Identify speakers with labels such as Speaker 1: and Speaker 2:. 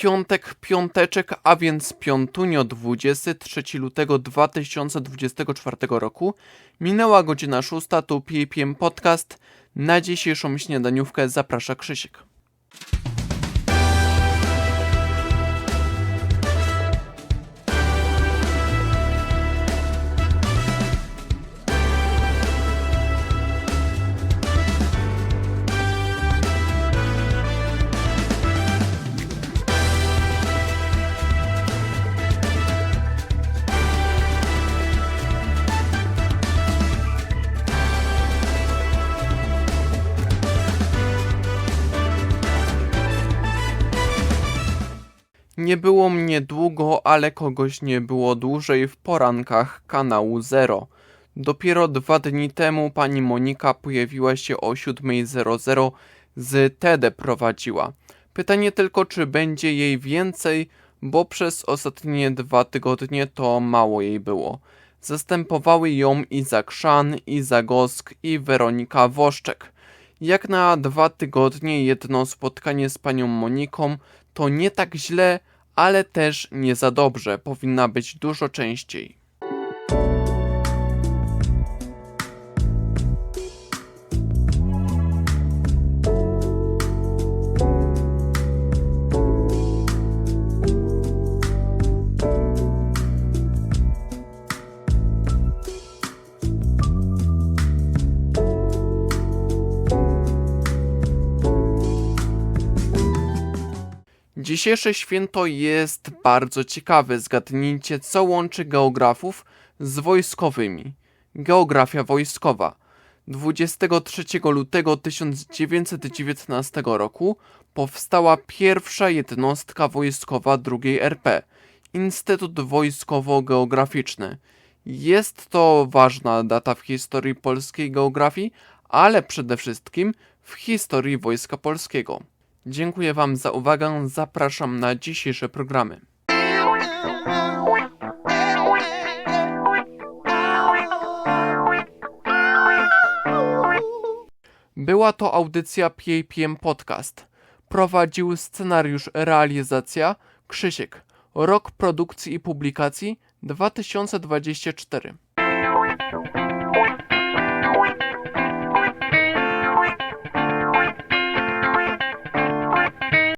Speaker 1: Piątek, piąteczek, a więc piątunio 23 lutego 2024 roku. Minęła godzina 6, tu PPM Podcast. Na dzisiejszą śniadaniówkę zaprasza Krzysiek. Nie było mnie długo, ale kogoś nie było dłużej w porankach kanału Zero. Dopiero dwa dni temu pani Monika pojawiła się o 7.00 z TED prowadziła. Pytanie tylko, czy będzie jej więcej, bo przez ostatnie dwa tygodnie to mało jej było. Zastępowały ją Izak Szan, Iza Gosk i Weronika Woszczek. Jak na dwa tygodnie jedno spotkanie z panią Moniką to nie tak źle, ale też nie za dobrze. Powinna być dużo częściej. Dzisiejsze święto jest bardzo ciekawe. Zgadnijcie, co łączy geografów z wojskowymi. Geografia wojskowa. 23 lutego 1919 roku powstała pierwsza jednostka wojskowa II RP Instytut Wojskowo-Geograficzny. Jest to ważna data w historii polskiej geografii, ale przede wszystkim w historii Wojska Polskiego. Dziękuję Wam za uwagę. Zapraszam na dzisiejsze programy. Była to audycja PAPM Podcast. Prowadził scenariusz realizacja Krzysiek. Rok produkcji i publikacji 2024.